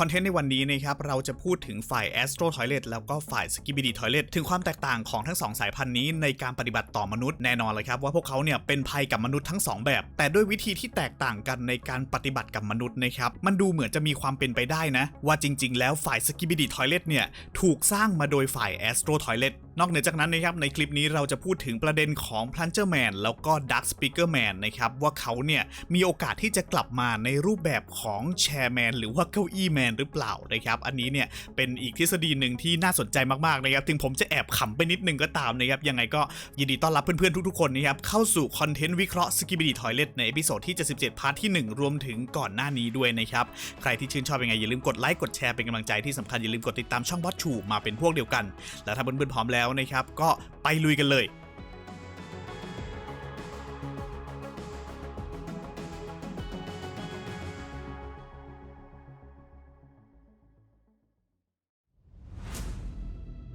คอนเทนต์ในวันนี้นะครับเราจะพูดถึงฝ่าย Astro Toilet แล้วก็ฝ่าย Skibidi Toilet ถึงความแตกต่างของทั้งสองสายพันธุ์นี้ในการปฏิบัติต่อมนุษย์แน่นอนเลยครับว่าพวกเขาเนี่ยเป็นภัยกับมนุษย์ทั้งสองแบบ แต่ด้วยวิธีที่แตกต่างกันในการปฏิบัติกับมนุษย์นะครับมันดูเหมือนจะมีความเป็นไปได้นะ ว่าจริง ๆ แล้วฝ่าย Skibidi Toilet เนี่ยถูกสร้างมาโดยฝ่าย Astro Toilet นอกเหนือจากนั้นนะครับในคลิปนี้เราจะพูดถึงประเด็นของ Plunger Man แล้วก็ Dark Speaker Man นะครับว่าเขาเนี่ยมีโอกาสที่จะกลับมาในรูปแบบของ Chairman หรือว่าเก้าอี้แมนหรือเปล่านะครับอันนี้เนี่ยเป็นอีกทฤษฎีหนึ่งที่น่าสนใจมากๆนะครับถึงผมจะแอบขำไปนิดนึงก็ตามนะครับยังไงก็ยินดีต้อนรับเพื่อนๆทุกๆคนนะครับเข้าสู่คอนเทนต์วิเคราะห์ Skibidi Toilet ในเอพิโซดที่77พาร์ทที่ 1 รวมถึงก่อนหน้านี้ด้วยนะครับใครที่ชื่นชอบยังไงอย่าลืมกดไลค์กดแชร์เป็นกำลังใจที่สำคัญอย่าลืมกดติดตามช่องบอสชูมาเป็นพวกเดียวกัน แล้วถ้าเพื่อนๆพร้อมแล้วนะครับ ก็ไปลุยกันเลย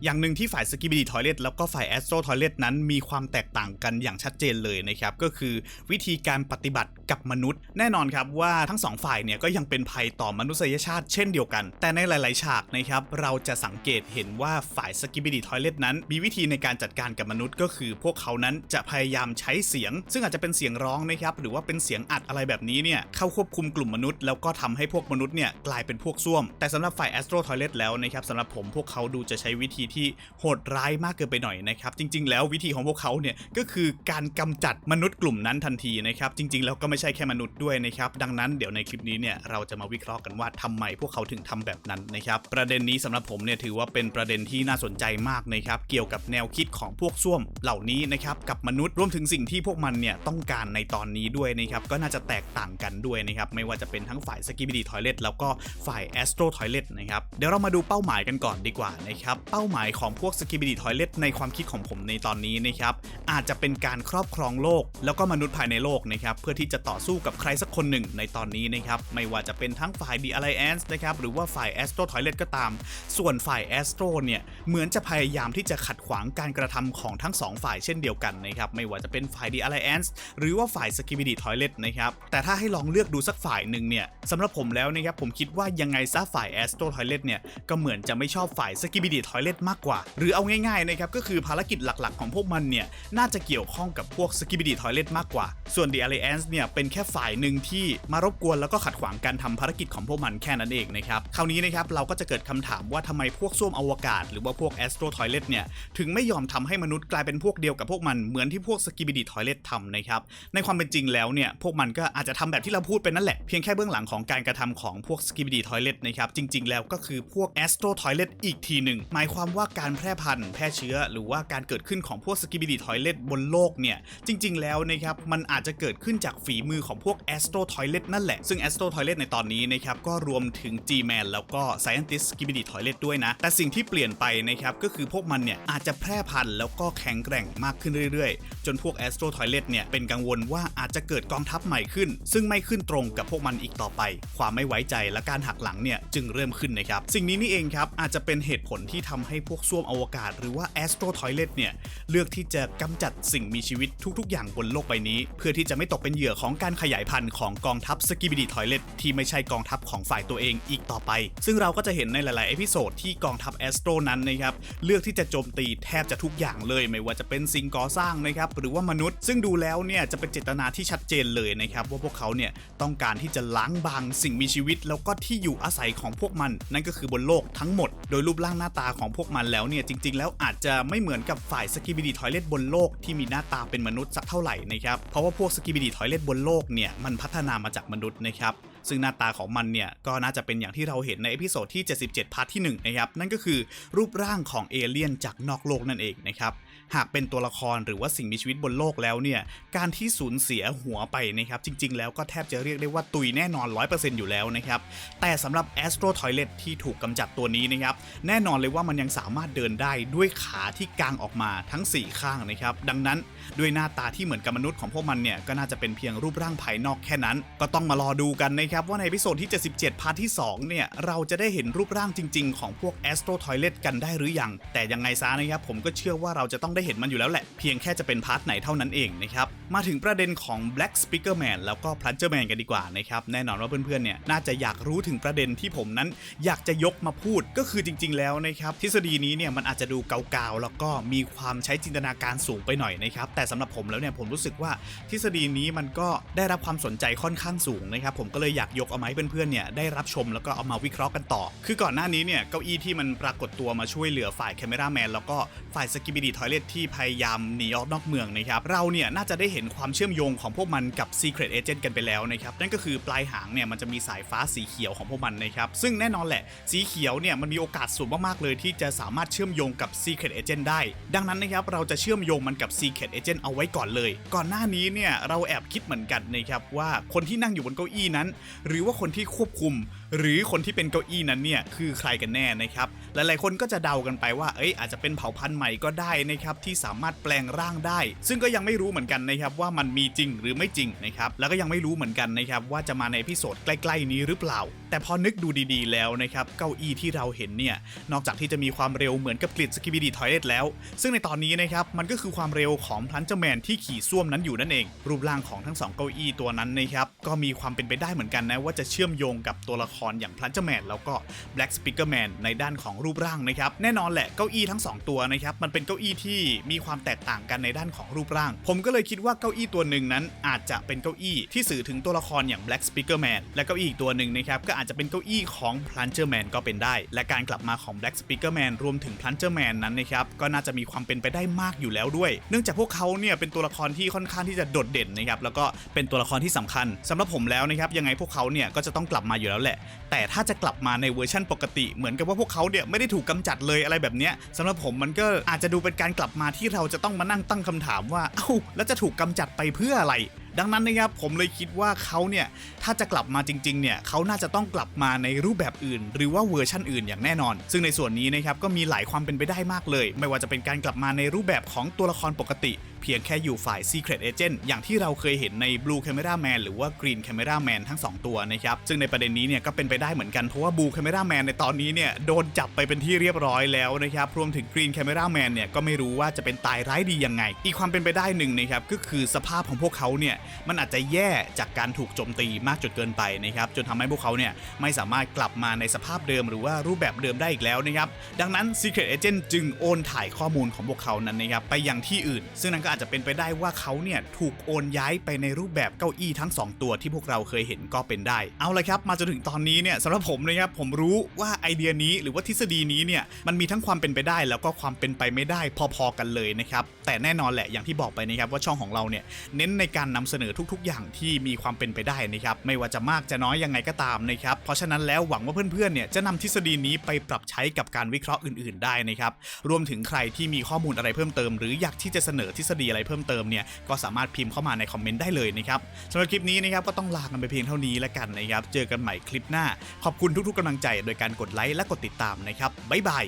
อย่างหนึ่งที่ฝ่าย Skibidi Toilet แล้วก็ฝ่าย Astro Toilet นั้นมีความแตกต่างกันอย่างชัดเจนเลยนะครับ ก็คือวิธีการปฏิบัติกับมนุษย์ แน่นอนครับว่าทั้งสองฝ่ายเนี่ยก็ยังเป็นภัยต่อมนุษยชาติเช่นเดียวกัน แต่ในหลาย ๆ ฉากนะครับ เราจะสังเกตเห็นว่าฝ่าย Skibidi Toilet นั้น มีวิธีในการจัดการกับมนุษย์ ก็คือพวกเขานั้นจะพยายามใช้เสียง ซึ่งอาจจะเป็นเสียงร้องนะครับหรือว่าเป็นเสียงอัดอะไรแบบนี้เนี่ยเข้าควบคุมกลุ่มมนุษย์แล้วก็ทำให้พวกมนุษย์เนี่ยกลายเป็นพวกส้วม แต่สำหรับฝ่าย Astro Toilet แล้วนะครับสำหรับผมพวกเขาดูจะใช้วิธีที่โหดร้ายมากเกินไปหน่อยนะครับ จริง ๆ แล้ววิธีของพวกเขาเนี่ยก็คือการกำจัดมนุษย์กลุ่มนั้นทันทีนะครับ จริง ๆ แล้วก็ไม่ใช่แค่มนุษย์ด้วยนะครับ ดังนั้นเดี๋ยวในคลิปนี้เนี่ยเราจะมาวิเคราะห์กันว่าทำไมพวกเขาถึงทำแบบนั้นนะครับ ประเด็นนี้สำหรับผมเนี่ยถือว่าเป็นประเด็นที่น่าสนใจมากนะครับเกี่ยวกับแนวคิดของพวกส้วมเหล่านี้นะครับกับมนุษย์รวมถึงสิ่งที่พวกมันเนี่ยต้องการในตอนนี้ด้วยนะครับก็น่าจะแตกต่างกันด้วยนะครับไม่ว่าจะเป็นทั้งฝ่าย Skibidi Toilet แล้วก็ฝ่าย Astro Toilet นะครับเดี๋ยวเรามาดูเป้าหมายกันก่อนดีกว่านะครับเป้าหมายของพวก Skibidi Toilet ในความคิดของผมในตอนนี้นะครับอาจจะเป็นการครอบครองโลก แล้วก็มนุษย์ภายในโลกนะครับเพื่อที่จะต่อสู้กับใครสักคนหนึ่งในตอนนี้นะครับไม่ว่าจะเป็นทั้งฝ่าย The Alliance นะครับหรือว่าฝ่าย Astro Toilet ก็ตาม ส่วนฝ่าย Astro เนี่ยเหมือนจะพยายามที่จะขัดขวางการกระทำของทั้งสองฝ่ายเช่นเดียวกันนะครับไม่ว่าจะเป็นฝ่าย The Alliance หรือว่าฝ่าย Skibidi Toilet นะครับแต่ถ้าให้ลองเลือกดูสักฝ่ายหนึ่งเนี่ยสำหรับผมแล้วนะครับผมคิดว่ายังไงซะฝ่าย Astro Toilet เนี่ยก็เหมือนจะไม่ชอบฝ่าย Skibidi Toilet มากกว่า หรือเอาง่ายๆนะครับก็คือภารกิจหลักๆ ของพวกมันเนี่ยน่าจะเกี่ยวข้องกับพวก Skibidi Toilet มากกว่า ส่วน The Alliance เนี่ยเป็นแค่ฝ่ายหนึ่งที่มารบกวนแล้วก็ขัดขวางการทำภารกิจของพวกมันแค่นั้นเองนะครับคราวนี้นะครับเราก็จะเกิดคำถามว่าทำไมพวกส้วมอวกาศ หรือว่าพวก Astro Toilet เนี่ยถึงไม่ยอมทำให้มนุษย์กลายเป็นพวกเดียวกับพวกมันเหมือนที่พวก Skibidi Toilet ทำนะครับในความเป็นจริงแล้วเนี่ยพวกมันก็อาจจะทำแบบที่เราพูดไปนั่นแหละเพียงแค่เบื้องหลังของการกระทำของพวก Skibidi Toilet นะครับจริง ๆ แล้วก็คือพวก Astro Toilet อีกทีหนึ่งหมายความว่าการแพร่พันธุ์แพร่เชื้อ หรือว่าการเกิดขึ้นของพวก Skibidi Toilet บนโลกเนี่ยจริง ๆ แล้วนะครับมันอาจจะเกิดขึ้นจากฝีมือของพวก Astro Toilet นั่นแหละ ซึ่ง Astro Toilet ในตอนนี้นะครับก็รวมถึง G-Man แล้วก็ Scientist Skibidi Toilet ด้วยนะ แต่สิ่งที่เปลี่ยนไปนะครับก็คือพวกมันเนี่ยอาจจะแพร่พันธุ์แล้วก็แข็งแกร่งมากขึ้นเรื่อยๆ จนพวก Astro Toilet เนี่ยเป็นกังวลว่าอาจจะเกิดกองทัพใหม่ขึ้น ซึ่งไม่ขึ้นตรงกับพวกมันอีกต่อไป ความไม่ไว้ใจและการหักหลังเนี่ยจึงเริ่มขึ้นนะครับสิ่งนี้นี่เองครับอาจจะเป็นเหตุผลที่ทำให้พวกส้วมอวกาศหรือว่า Astro Toilet เนี่ย เลือกที่จะกำจัดสิ่งมีชีวิตทุก ๆ อย่างบนโลกใบนี้ เพื่อที่จะไม่ตกเป็นเหยื่อของการขยายพันธุ์ของกองทัพ Skibidi Toilet ที่ไม่ใช่กองทัพของฝ่ายตัวเองอีกต่อไป ซึ่งเราก็จะเห็นในหลายๆเอพิโซดที่กองทัพ Astro นั้นนะครับเลือกที่จะโจมตีแทบจะทุกอย่างเลย ไม่ว่าจะเป็นสิ่งก่อสร้างนะครับหรือว่ามนุษย์ ซึ่งดูแล้วเนี่ยจะเป็นเจตนาที่ชัดเจนเลยนะครับว่าพวกเขาเนี่ยต้องการที่จะล้างบางสิ่งมีชีวิต แล้วก็ที่อยู่อาศัยของพวกมัน นั่นก็คือบนโลกทั้งหมด โดยรูปร่างหน้าตาของพวกมันแล้วเนี่ยจริง ๆ แล้วอาจจะไม่เหมือนกับฝ่ายสกิบิดีทอยเลตบนโลกที่มีหน้าตาเป็นมนุษย์สักเท่าไหร่นะครับเพราะว่าพวกสกิบิดีทอยเลตบนโลกเนี่ยมันพัฒนามาจากมนุษย์นะครับ ซึ่งหน้าตาของมันเนี่ย ก็น่าจะเป็นอย่างที่เราเห็นในเอพิโซดที่ 77 พาร์ทที่ 1 นะครับ นั่นก็คือรูปร่างของเอเลี่ยนจากนอกโลกนั่นเองนะครับ หากเป็นตัวละครหรือว่าสิ่งมีชีวิตบนโลกแล้วเนี่ย การที่สูญเสียหัวไปนะครับ จริง ๆ แล้วก็แทบจะเรียกได้ว่าตุยแน่นอน 100%อยู่แล้วนะครับ แต่สำหรับ Astro Toilet ที่ถูกกำจัดตัวนี้นะครับ แน่นอนเลยว่ามันยังสามารถเดินได้ด้วยขาที่กางออกมาทั้ง 4 ข้างนะครับ ดังนั้นด้วยหน้าตาที่เหมือนกับมนุษย์ของพวกมันเนี่ย ก็น่าจะเป็นเพียงรูปร่างภายนอกแค่นั้น ก็ต้องมารอดูกันนะครับนะครับว่าในพิโซดที่ 77 พาร์ทที่ 2 เนี่ย เราจะได้เห็นรูปร่างจริง ๆ ของพวก Astro Toilet กันได้หรือยัง แต่ยังไงซะนะครับ ผมก็เชื่อว่าเราจะต้องได้เห็นมันอยู่แล้วแหละ เพียงแค่จะเป็นพาร์ทไหนเท่านั้นเองนะครับ มาถึงประเด็นของ Black Speaker Man แล้วก็ Plunger Man กันดีกว่านะครับ แน่นอนว่าเพื่อนๆ เนี่ย น่าจะอยากรู้ถึงประเด็นที่ผมนั้นอยากจะยกมาพูด ก็คือจริง ๆ แล้วนะครับ ทฤษฎีนี้เนี่ย มันอาจจะดูเกาๆ แล้วก็มีความใช้จินตนาการสูงไปหน่อยนะครับ แต่สำหรับผมแล้วเนี่ย ผมรู้สึกว่าทฤษฎีนี้มันก็ได้รับความสนใจค่อนข้างสูงนะครับ ผมก็เลยอยากยกเอามาให้เพื่อนๆเนี่ยได้รับชมแล้วก็เอามาวิเคราะห์กันต่อ คือก่อนหน้านี้เนี่ยเก้าอี้ที่มันปรากฏตัวมาช่วยเหลือฝ่ายแคม e ราแมนแล้วก็ฝ่ายสกิบิดีทอยเลทที่พยายามหนีออกนอกเมืองนะครับเราเนี่ยน่าจะได้เห็นความเชื่อมโยงของพวกมันกับ Secret Agent กันไปแล้วนะครับนั่นก็คือปลายหางเนี่ยมันจะมีสายฟ้าสีเขียวของพวกมันนะครับซึ่งแน่นอนแหละสีเขียวเนี่ยมันมีโอกาสสูงมากๆเลย ที่จะสามารถเชื่อมโยงกับ Secret Agent ได้ ดังนั้นนะครับเราจะเชื่อมโยงมันกับ Secret Agent เอาไว้ก่อนเลย ก่อนหน้านี้เนี่ยเราแอบคิดเหมือนกันนะครับว่าคนที่นั่งอยู่บนเก้าอี้นั้นหรือว่าคนที่ควบคุม หรือคนที่เป็นเก้าอี้นั้นเนี่ยคือใครกันแน่นะครับ หลายๆคนก็จะเดากันไปว่าเอ้ยอาจจะเป็นเผ่าพันธุ์ใหม่ก็ได้นะครับที่สามารถแปลงร่างได้ ซึ่งก็ยังไม่รู้เหมือนกันนะครับว่ามันมีจริงหรือไม่จริงนะครับแล้วก็ยังไม่รู้เหมือนกันนะครับว่าจะมาในพิโซดใกล้ ๆ นี้หรือเปล่าแต่พอนึกดูดีๆแล้วนะครับ เก้าอี้ที่เราเห็นเนี่ย นอกจากที่จะมีความเร็วเหมือนกับกริดสกิบิดีทอยเลตแล้ว ซึ่งในตอนนี้นะครับ มันก็คือความเร็วของพลันเจอร์แมนที่ขี่ส้วมนั้นอยู่นั่นเอง รูปร่างของทั้งสองเก้าอี้ตัวนั้นนะครับ ก็มีความเป็นไปได้เหมือนกันนะ ว่าจะเชื่อมโยงกับตัวละครอย่างพลันเจอร์แมนแล้วก็ Black Speaker Man ในด้านของรูปร่างนะครับ แน่นอนแหละเก้าอี้ทั้ง 2 ตัวนะครับ มันเป็นเก้าอี้ที่มีความแตกต่างกันในด้านของรูปร่าง ผมก็เลยคิดว่าเก้าอี้ตัวหนึ่งนั้นอาจจะเป็นเก้าอี้ที่สื่อถึงตัวละครอย่าง Black Speaker Man และเก้าอี้อีกตัวหนึ่งนะครับก็อาจจะเป็นเก้าอี้ของ Plunger Man ก็เป็นได้ และการกลับมาของ Black Speaker Man รวมถึง Plunger Man นั้นนะครับก็น่าจะมีความเป็นไปได้มากอยู่แล้วด้วย เนื่องจากพวกเขาเนี่ยเป็นตัวละครที่ค่อนข้างที่จะโดดเด่นนะครับแล้วก็เป็นตัวละครที่สำคัญสำหรับผมแล้วนะครับยังไงพวกเขาเนี่ยก็จะต้องกลับมาอยู่แล้วแหละ แต่ถ้าจะกลับมาในเวอร์ชั่นปกติ เหมือนกับว่าพวกเขาเนี่ยไม่ได้ถูกกำจัดเลยอะไรแบบเนี้ยสำหรับผมมันก็อาจจะดูเป็นการกลับมาที่เราจะต้องมานั่งตั้งคำถามว่าเอ้าแล้วจะถูกกำจัดไปเพื่ออะไร ดังนั้นนะครับผมเลยคิดว่าเขาเนี่ยถ้าจะกลับมาจริงๆเนี่ยเขาน่าจะต้องกลับมาในรูปแบบอื่น หรือว่าเวอร์ชั่นอื่นอย่างแน่นอน ซึ่งในส่วนนี้นะครับก็มีหลายความเป็นไปได้มากเลย ไม่ว่าจะเป็นการกลับมาในรูปแบบของตัวละครปกติเพียงแค่อยู่ฝ่าย Secret Agent อย่างที่เราเคยเห็นใน Blue Camera Man หรือว่า Green Camera Man ทั้ง 2 ตัวนะครับ ซึ่งในประเด็นนี้เนี่ยก็เป็นไปได้เหมือนกัน เพราะว่า Blue Camera Man ในตอนนี้เนี่ยโดนจับไปเป็นที่เรียบร้อยแล้วนะครับ รวมถึง Green Camera Man เนี่ยก็ไม่รู้ว่าจะเป็นตายร้ายดียังไง อีกความเป็นไปได้หนึ่งนะครับก็คือสภาพของพวกเขาเนี่ยมันอาจจะแย่จากการถูกโจมตีมากจนเกินไปนะครับจนทำให้พวกเขาเนี่ยไม่สามารถกลับมาในสภาพเดิมหรือว่ารูปแบบเดิมได้อีกแล้วนะครับดังนั้น Secret Agent จึงโอนถ่ายข้อมูลของพวกเขานั้นนะครับไปยังที่อื่น ซึ่งนั่นก็อาจจะเป็นไปได้ว่าเขาเนี่ยถูกโอนย้ายไปในรูปแบบเก้าอี้ทั้ง 2 ตัวที่พวกเราเคยเห็นก็เป็นได้ เอาละครับ มาจนถึงตอนนี้เนี่ยสำหรับผมนะครับผมรู้ว่าไอเดียนี้หรือว่าทฤษฎีนี้เนี่ยมันมีทั้งความเป็นไปได้แล้วก็ความเป็นไปไม่ได้พอๆกันเลยนะครับแต่แน่นอนแหละอย่างที่บอกไปนะครับว่าช่องของเราเนี่ยเน้นในการนำเสนอทุกๆ อย่างที่มีความเป็นไปได้นะครับไม่ว่าจะมากจะน้อยยังไงก็ตามนะครับเพราะฉะนั้นแล้วหวังว่าเพื่อนๆเนี่ยจะนำทฤษฎีนี้ไปปรับใช้กับการวิเคราะห์อื่น ๆ ได้นะครับรวมถึงใครที่มีข้อมูลอะไรเพิ่มเติม หรืออยากที่จะเสนอทฤษฎีอะไรเพิ่มเติมเนี่ยก็สามารถพิมพ์เข้ามาในคอมเมนต์ได้เลยนะครับสำหรับคลิปนี้นะครับก็ต้องลากันไปเพียงเท่านี้แล้วกันนะครับ เจอกันใหม่คลิปหน้า ขอบคุณทุกๆกำลังใจ โดยการกดไลค์และกดติดตามนะครับบ๊ายบาย